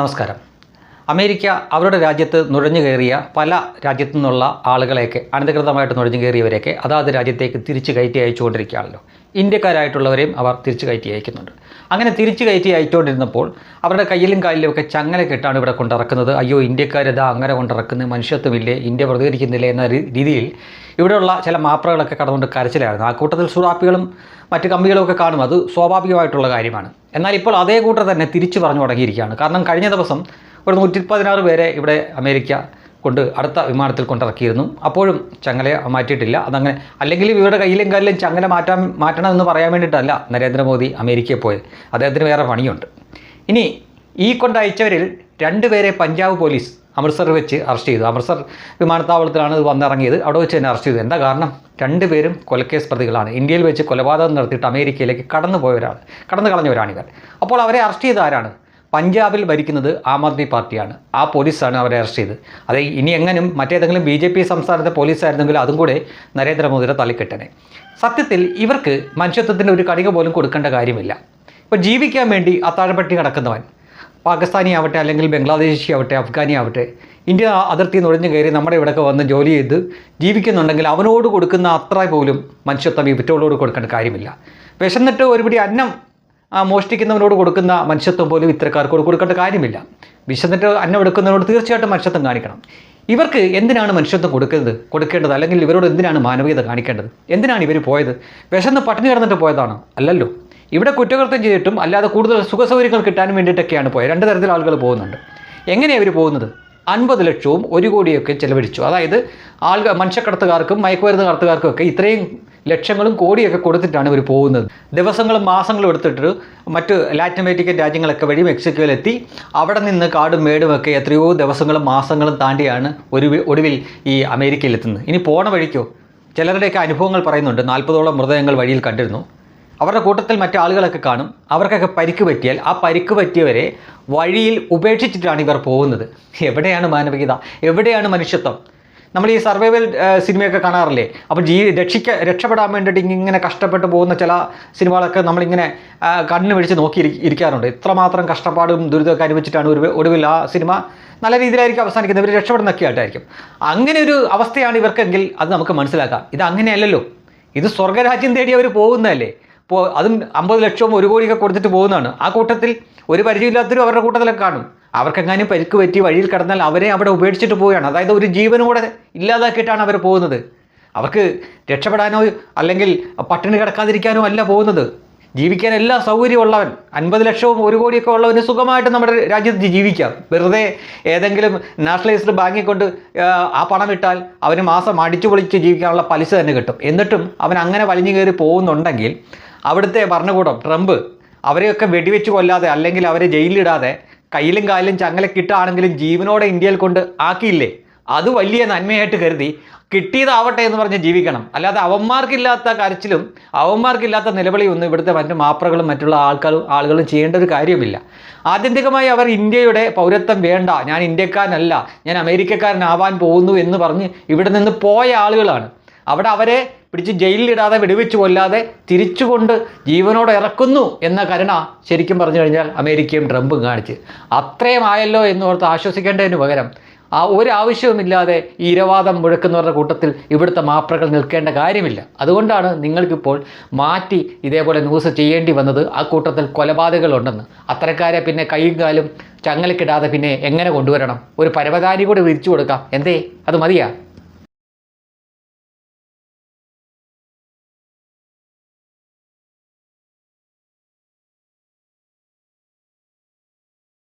നമസ്കാരം. അമേരിക്ക അവരുടെ രാജ്യത്ത് നുഴഞ്ഞു കയറിയ പല രാജ്യത്തു നിന്നുള്ള ആളുകളെയൊക്കെ അനധികൃതമായിട്ട് നുഴഞ്ഞു കയറിയവരെയൊക്കെ അതാത് രാജ്യത്തേക്ക് തിരിച്ചു കയറ്റി അയച്ചുകൊണ്ടിരിക്കുകയാണല്ലോ. ഇന്ത്യക്കാരായിട്ടുള്ളവരെയും അവർ തിരിച്ചു കയറ്റി അയക്കുന്നുണ്ട്. അങ്ങനെ തിരിച്ചു കയറ്റി അയച്ചുകൊണ്ടിരുന്നപ്പോൾ അവരുടെ കയ്യിലും കാലിലും ഒക്കെ ചങ്ങല കെട്ടാണ് ഇവിടെ കൊണ്ടിറക്കുന്നത്. അയ്യോ ഇന്ത്യക്കാരിതാ അങ്ങനെ കൊണ്ടിറക്കുന്നത് മനുഷ്യത്വമില്ലേ ഇന്ത്യ പ്രതികരിക്കുന്നില്ലേ എന്ന രീതിയിൽ ഇവിടെയുള്ള ചില മാപ്രകളൊക്കെ കടന്നുകൊണ്ട് കരച്ചിലായിരുന്നു. ആ കൂട്ടത്തിൽ സുറാപ്പികളും മറ്റ് കമ്പികളും ഒക്കെ കാണും. അത് സ്വാഭാവികമായിട്ടുള്ള കാര്യമാണ്. എന്നാൽ ഇപ്പോൾ അതേ കൂട്ടർ തന്നെ തിരിച്ചു പറഞ്ഞു തുടങ്ങിയിരിക്കുകയാണ്. കാരണം കഴിഞ്ഞ ദിവസം ഒരു നൂറ്റി പതിനാറ് പേരെ ഇവിടെ അമേരിക്ക കൊണ്ട് അടുത്ത വിമാനത്തിൽ കൊണ്ടിറക്കിയിരുന്നു. അപ്പോഴും ചങ്ങലയെ മാറ്റിയിട്ടില്ല. അതങ്ങനെ അല്ലെങ്കിൽ ഇവരുടെ കയ്യിലും കാലിലും ചങ്ങല മാറ്റാൻ മാറ്റണമെന്ന് പറയാൻ വേണ്ടിയിട്ടല്ല നരേന്ദ്രമോദി അമേരിക്കയിൽ പോയത്. അദ്ദേഹത്തിന് വേറെ പണിയുണ്ട്. ഇനി ഈ കൊണ്ടയച്ചവരിൽ രണ്ടുപേരെ പഞ്ചാബ് പോലീസ് അമൃത്സർ വെച്ച് അറസ്റ്റ് ചെയ്തു. അമൃത്സർ വിമാനത്താവളത്തിലാണ് ഇത് വന്നിറങ്ങിയത്. അവിടെ വെച്ച് തന്നെ അറസ്റ്റ് ചെയ്തു. എന്താ കാരണം? രണ്ടുപേരും കൊലക്കേസ് പ്രതികളാണ്. ഇന്ത്യയിൽ വെച്ച് കൊലപാതകം നടത്തിയിട്ട് അമേരിക്കയിലേക്ക് കടന്നു പോയവരാണ് കടന്നു കളഞ്ഞവരാണിവർ അപ്പോൾ അവരെ അറസ്റ്റ് ചെയ്ത ആരാണ്? പഞ്ചാബിൽ ഭരിക്കുന്നത് ആം ആദ്മി പാർട്ടിയാണ്. ആ പോലീസാണ് അവരെ അറസ്റ്റ് ചെയ്തത്. അത് ഇനി എങ്ങനും മറ്റേതെങ്കിലും ബി ജെ പി സംസ്ഥാനത്തെ പോലീസായിരുന്നെങ്കിൽ അതും കൂടെ നരേന്ദ്രമോദിയുടെ തള്ളിക്കെട്ടനെ സത്യത്തിൽ ഇവർക്ക് മനുഷ്യത്വത്തിന്റെ ഒരു കണിക പോലും കൊടുക്കേണ്ട കാര്യമില്ല. ഇപ്പോൾ ജീവിക്കാൻ വേണ്ടി അത്താഴപ്പെട്ടി കിടക്കുന്നവൻ പാകിസ്ഥാനി ആവട്ടെ അല്ലെങ്കിൽ ബംഗ്ലാദേശി ആവട്ടെ അഫ്ഗാനി ആവട്ടെ ഇന്ത്യ അതിർത്തി നുഴഞ്ഞു കയറി നമ്മുടെ ഇവിടെയൊക്കെ വന്ന് ജോലി ചെയ്ത് ജീവിക്കുന്നുണ്ടെങ്കിൽ അവനോട് കൊടുക്കുന്ന അത്ര പോലും മനുഷ്യത്വം ഈ വിറ്റോളോട് കൊടുക്കേണ്ട കാര്യമില്ല. വിശന്നിട്ട് ഒരുപിടി അന്നം മോഷ്ടിക്കുന്നവനോട് കൊടുക്കുന്ന മനുഷ്യത്വം പോലും ഇത്തരക്കാർക്ക് കൊടുക്കേണ്ട കാര്യമില്ല. വിശന്നിട്ട് അന്നം എടുക്കുന്നവനോട് തീർച്ചയായിട്ടും മനുഷ്യത്വം കാണിക്കണം. ഇവർക്ക് എന്തിനാണ് മനുഷ്യത്വം കൊടുക്കുന്നത്? കൊടുക്കേണ്ടത് അല്ലെങ്കിൽ ഇവരോട് എന്തിനാണ് മാനവികത കാണിക്കേണ്ടത്? എന്തിനാണ് ഇവർ പോയത്? വിശന്ന് പട്ടിണി കിടന്നിട്ട് പോയതാണ്? അല്ലല്ലോ. ഇവിടെ കുറ്റകൃത്യം ചെയ്തിട്ടും അല്ലാതെ കൂടുതൽ സുഖസൗകര്യങ്ങൾ കിട്ടാനും വേണ്ടിയിട്ടൊക്കെയാണ് പോയത്. രണ്ട് തരത്തിൽ ആളുകൾ പോകുന്നുണ്ട്. എങ്ങനെയാണ് ഇവർ പോകുന്നത്? അൻപത് ലക്ഷവും ഒരു കോടിയൊക്കെ ചെലവഴിച്ചു. അതായത് ആളുകൾ മനുഷ്യക്കടത്തുകാർക്കും മയക്കുമരുന്ന് കടത്തുകാർക്കും ഒക്കെ ഇത്രയും ലക്ഷങ്ങളും കോടിയൊക്കെ കൊടുത്തിട്ടാണ് ഇവർ പോകുന്നത്. ദിവസങ്ങളും മാസങ്ങളും എടുത്തിട്ട് മറ്റ് ലാറ്റിൻ അമേരിക്കൻ രാജ്യങ്ങളൊക്കെ വഴി മെക്സിക്കോയിലെത്തി. അവിടെ നിന്ന് കാടും മേടും ഒക്കെ എത്രയോ ദിവസങ്ങളും മാസങ്ങളും താണ്ടിയാണ് ഒരു ഒടുവിൽ ഈ അമേരിക്കയിലെത്തുന്നത്. ഇനി പോണ വഴിക്കോ? ചിലരുടെയൊക്കെ അനുഭവങ്ങൾ പറയുന്നുണ്ട്. നാൽപ്പതോളം മൃതദേഹങ്ങൾ വഴിയിൽ കണ്ടിരുന്നു. അവരുടെ കൂട്ടത്തിൽ മറ്റു ആളുകളൊക്കെ കാണും. അവർക്കൊക്കെ പരിക്ക് പറ്റിയാൽ ആ പരിക്ക് പറ്റിയവരെ വഴിയിൽ ഉപേക്ഷിച്ചിട്ടാണ് ഇവർ പോകുന്നത്. എവിടെയാണ് മാനവികത? എവിടെയാണ് മനുഷ്യത്വം? നമ്മൾ ഈ സർവൈവൽ സിനിമയൊക്കെ കാണാറില്ലേ? അപ്പോൾ ജീ രക്ഷിക്ക രക്ഷപ്പെടാൻ വേണ്ടിയിട്ട് ഇങ്ങനെ കഷ്ടപ്പെട്ട് പോകുന്ന ചില സിനിമകളൊക്കെ നമ്മളിങ്ങനെ കണ്ണ് പിടിച്ച് നോക്കി ഇരി- ഇരിക്കാറുണ്ട്. ഇത്രമാത്രം കഷ്ടപ്പാടും ദുരിതമൊക്കെ അനുഭവിച്ചിട്ടാണ് ഒരു ഒടുവിൽ ആ സിനിമ നല്ല രീതിയിലായിരിക്കും അവസാനിക്കുന്നത്. ഇവർ രക്ഷപ്പെടുന്നൊക്കെ ആയിട്ടായിരിക്കും. അങ്ങനെ ഒരു അവസ്ഥയാണ് ഇവർക്കെങ്കിൽ അത് നമുക്ക് മനസ്സിലാക്കാം. ഇത് അങ്ങനെയല്ലല്ലോ ഇത് സ്വർഗരാജ്യം തേടി അവർ പോകുന്നതല്ലേ? ഇപ്പോൾ അതും അമ്പത് ലക്ഷവും ഒരു കോടിയൊക്കെ കൊടുത്തിട്ട് പോകുന്നതാണ്. ആ കൂട്ടത്തിൽ ഒരു പരിചയമില്ലാത്തവരും അവരുടെ കൂട്ടത്തിലൊക്കെ കാണും. അവർക്കെങ്ങാനും പരിക്ക് പറ്റി വഴിയിൽ കിടന്നാൽ അവരെ അവിടെ ഉപേക്ഷിച്ചിട്ട് പോവുകയാണ്. അതായത് ഒരു ജീവനും കൂടെ ഇല്ലാതാക്കിയിട്ടാണ് അവർ പോകുന്നത്. അവർക്ക് രക്ഷപ്പെടാനോ അല്ലെങ്കിൽ പട്ടിണി കിടക്കാതിരിക്കാനോ അല്ല പോകുന്നത്. ജീവിക്കാൻ എല്ലാ സൗകര്യമുള്ളവൻ അൻപത് ലക്ഷവും ഒരു കോടിയൊക്കെ ഉള്ളവന് സുഖമായിട്ട് നമ്മുടെ രാജ്യത്ത് ജീവിക്കാം. വെറുതെ ഏതെങ്കിലും നാഷണലൈസ്ഡ് ബാങ്കിൽ കൊണ്ട് ആ, പണം ഇട്ടാൽ അവന് മാസം അടിച്ചു പൊളിച്ച് ജീവിക്കാനുള്ള പലിശ തന്നെ കിട്ടും. എന്നിട്ടും അവൻ അങ്ങനെ വലിഞ്ഞു കയറി പോകുന്നുണ്ടെങ്കിൽ അവിടുത്തെ ഭരണകൂടം ട്രംപ് അവരെയൊക്കെ വെടിവെച്ച് കൊല്ലാതെ അല്ലെങ്കിൽ അവരെ ജയിലിലിടാതെ കയ്യിലും കാലിലും ചങ്ങല ചങ്ങലക്കിട്ടാണെങ്കിലും ജീവനോടെ ഇന്ത്യയിൽ കൊണ്ട് ആക്കിയില്ലേ? അത് വലിയ നന്മയായിട്ട് കരുതി കിട്ടിയതാവട്ടെ എന്ന് പറഞ്ഞ് ജീവിക്കണം. അല്ലാതെ അവന്മാർക്കില്ലാത്ത കരച്ചിലും അവന്മാർക്കില്ലാത്ത നിലവിളിയൊന്നും ഇവിടുത്തെ മറ്റു മാപ്രകളും മറ്റുള്ള ആൾക്കാരും ആളുകളും ചെയ്യേണ്ട ഒരു കാര്യമില്ല ആത്യന്തികമായി അവർ ഇന്ത്യയുടെ പൗരത്വം വേണ്ട ഞാൻ ഇന്ത്യക്കാരനല്ല ഞാൻ അമേരിക്കക്കാരനാവാൻ പോകുന്നു എന്ന് പറഞ്ഞ് ഇവിടെ നിന്ന് പോയ ആളുകളാണ്. അവിടെ അവരെ പിടിച്ച് ജയിലിലിടാതെ വെടിവെച്ച് കൊല്ലാതെ തിരിച്ചുകൊണ്ട് ജീവനോടെ ഇറക്കുന്നു എന്ന കരുണ ശരിക്കും പറഞ്ഞു കഴിഞ്ഞാൽ അമേരിക്കയും ട്രംപും കാണിച്ച്. അത്രയും ആയല്ലോ എന്ന് ഓർത്ത് ആശ്വസിക്കേണ്ടതിന് പകരം ആ ഒരു ആവശ്യവുമില്ലാതെ ഈ ഇരവാദം മുഴക്കുന്നവരുടെ കൂട്ടത്തിൽ ഇവിടുത്തെ മാപ്രകൾ നിൽക്കേണ്ട കാര്യമില്ല. അതുകൊണ്ടാണ് നിങ്ങൾക്കിപ്പോൾ മാറ്റി ഇതേപോലെ ന്യൂസ് ചെയ്യേണ്ടി വന്നത്. ആ കൂട്ടത്തിൽ കൊലപാതകങ്ങളുണ്ടെന്ന്. അത്തരക്കാരെ പിന്നെ കൈയും കാലും ചങ്ങലക്കിടാതെ പിന്നെ എങ്ങനെ കൊണ്ടുവരണം? ഒരു പരവതാനി കൂടി വിരിച്ചു കൊടുക്കാം. എന്തേ? അത് മതിയാ?